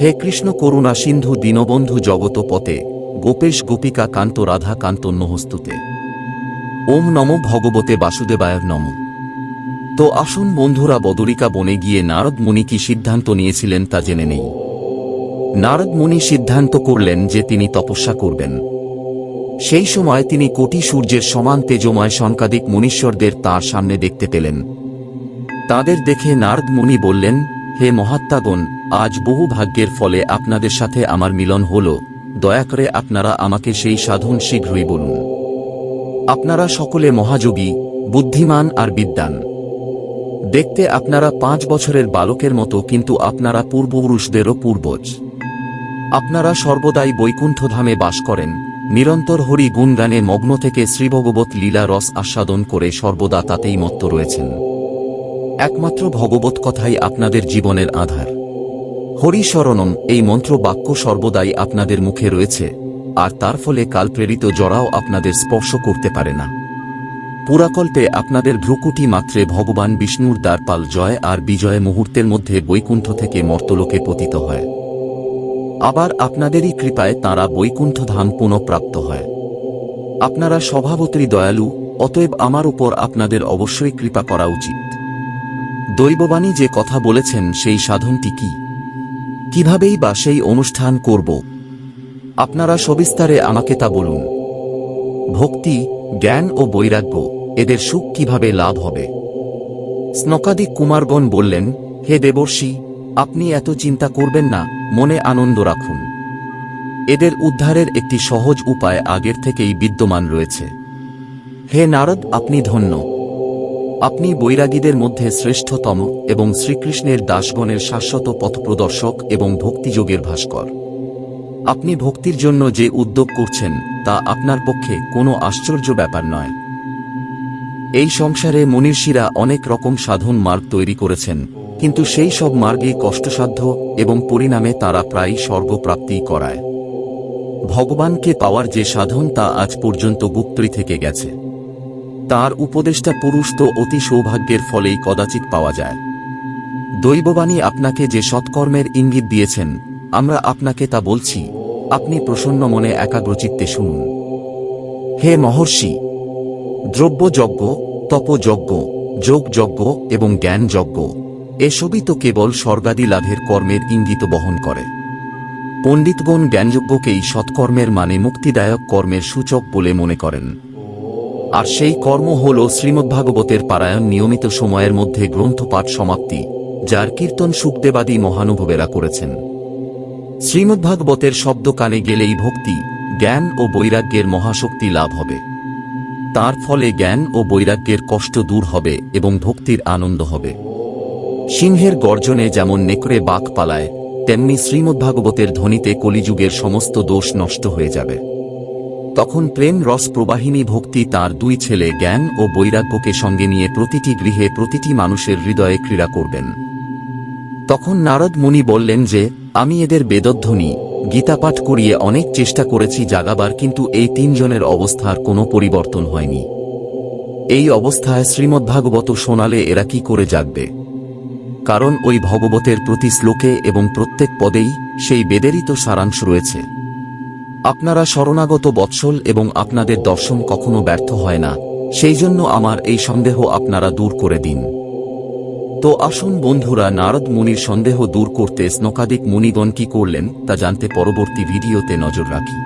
হে কৃষ্ণ করুণা সিন্ধু দীনবন্ধু জগত পতে গোপেশ গোপিকা কান্ত রাধা কান্ত নহস্তুতে ওম নম ভগবতে বাসুদেবায় নম। তো আসুন বন্ধুরা বদরিকা বনে গিয়ে নারদ মুনি কি সিদ্ধান্ত নিয়েছিলেন তা জেনে নেই। নারদ মুনি সিদ্ধান্ত করলেন যে তিনি তপস্যা করবেন। সেই সময় তিনি কোটি সূর্যের সমান তেজময় শঙ্কাদিক মুনীশ্বরদের তার সামনে দেখতে পেলেন। তাদের দেখে নারদ মুনি বললেন হে মহাত্মাগণ, আজ বহু ভাগ্যের ফলে আপনাদের সাথে আমার মিলন হল। দয়া করে আপনারা আমাকে সেই সাধন শীঘ্রই বলুন। আপনারা সকলে মহাযোগী, বুদ্ধিমান আর বিদ্যান দেখতে আপনারা পাঁচ বছরের বালকের মতো, কিন্তু আপনারা পূর্বপুরুষদেরও পূর্বজ। আপনারা সর্বদাই বৈকুণ্ঠধামে বাস করেন। নিরন্তর হরি গুণগানে মগ্ন থেকে শ্রীভগবত লীলা রস আস্বাদন করে সর্বদা তাতেই মত্ত রয়েছেন। একমাত্র ভগবত কথাই আপনাদের জীবনের আধার। হরিশরণম, এই মন্ত্র বাক্য সর্বদাই আপনাদের মুখে রয়েছে, আর তার ফলে কালপ্রেরিত জরাও আপনাদের স্পর্শ করতে পারে না। পুরাকল্পে আপনাদের ভ্রুকুটি মাত্রে ভগবান বিষ্ণুর দ্বারপাল জয় আর বিজয় মুহূর্তের মধ্যে বৈকুণ্ঠ থেকে মর্তলোকে পতিত হয়। আবার আপনাদেরই কৃপায় তাঁরা বৈকুণ্ঠ ধাম পুনঃপ্রাপ্ত হয়। আপনারা স্বভাবতই দয়ালু, অতএব আমার উপর আপনাদের অবশ্যই কৃপা করা উচিত। দৈববাণী যে কথা বলেছেন সেই সাধনটি কি? কিভাবেই বা সেই অনুষ্ঠান করব? আপনারা সবিস্তারে আমাকে তা বলুন। ভক্তি, জ্ঞান ও বৈরাগ্য, এদের সুখ কীভাবে লাভ হবে? স্নকাদিক কুমারগণ বললেন, হে দেবর্ষি, আপনি এত চিন্তা করবেন না, মনে আনন্দ রাখুন। এদের উদ্ধারের একটি সহজ উপায় আগের থেকেই বিদ্যমান রয়েছে। হে নারদ, আপনি ধন্য। আপনি বৈরাগীদের মধ্যে শ্রেষ্ঠতম এবং শ্রীকৃষ্ণের দাসগণের শাশ্বত পথপ্রদর্শক এবং ভক্তিযোগের ভাস্কর। আপনি ভক্তির জন্য যে উদ্যোগ করছেন, তা আপনার পক্ষে কোনো আশ্চর্য ব্যাপার নয়। এই সংসারে মনীষীরা অনেক রকম সাধন মার্গ তৈরি করেছেন, কিন্তু সেই সব মার্গে কষ্টসাধ্য এবং পরিণামে তারা প্রায় স্বর্গপ্রাপ্তি করায়। ভগবানকে পাওয়ার যে সাধন তা আজ পর্যন্ত গুপ্তই থেকে গেছে। তার উপদেষ্টা পুরুষ তো অতি সৌভাগ্যের ফলেই কদাচিৎ পাওয়া যায়। দৈববাণী আপনাকে যে সৎকর্মের ইঙ্গিত দিয়েছেন, আমরা আপনাকে তা বলছি। আপনি প্রসন্ন মনে একাগ্রচিত্তে শুনুন। হে মহর্ষি! দ্রব্যযজ্ঞ, তপযজ্ঞ, যোগযজ্ঞ এবং জ্ঞানযজ্ঞ, এসবই তো কেবল স্বর্গাদি লাভের কর্মের ইঙ্গিত বহন করে। পণ্ডিতগণ জ্ঞানযজ্ঞকেই সৎকর্মের মানে মুক্তিদায়ক কর্মের সূচক বলে মনে করেন। আর সেই কর্ম হল শ্রীমদ্ভাগবতের পারায়ণ নিয়মিত সময়ের মধ্যে গ্রন্থপাঠ সমাপ্তি, যার কীর্তন সুখদেবাদী মহানুভবেরা করেছেন। শ্রীমদ্ভাগবতের শব্দ কানে গেলেই ভক্তি, জ্ঞান ও বৈরাগ্যের মহাশক্তি লাভ হবে। তার ফলে জ্ঞান ও বৈরাগ্যের কষ্ট দূর হবে এবং ভক্তির আনন্দ হবে। সিংহের গর্জনে যেমন নেকড়ে বাঘ পালায়, তেমনি শ্রীমদ্ভাগবতের ধ্বনিতে কলিযুগের সমস্ত দোষ নষ্ট হয়ে যাবে। তখন প্রেম রস প্রবাহিনী ভক্তি তার দুই ছেলে জ্ঞান ও বৈরাগ্যকে সঙ্গে নিয়ে প্রতিটি গৃহে প্রতিটি মানুষের হৃদয়ে ক্রীড়া করবেন। তখন নারদ মুনি বললেন যে, আমি এদের বেদধ্বনি গীতাপাঠ করিয়ে অনেক চেষ্টা করেছি জাগাবার কিন্তু এই তিনজনের অবস্থার কোনো পরিবর্তন হয়নি। এই অবস্থায় শ্রীমদ্ভাগবত শোনালে এরা কি করে জাগবে? কারণ ওই ভগবতের প্রতি শ্লোকে এবং প্রত্যেক পদেই সেই বেদেরই তো সারাংশ রয়েছে। আপনারা শরণাগত বৎসল এবং আপনাদের দর্শন কখনো ব্যর্থ হয় না, সেই জন্য আমার এই সন্দেহ আপনারা দূর করে দিন। তো আসুন বন্ধুরা, নারদ মুনির সন্দেহ দূর করতে স্নকাদিক মুনিগণ কি করলেন, তা জানতে পরবর্তী ভিডিওতে নজর রাখি।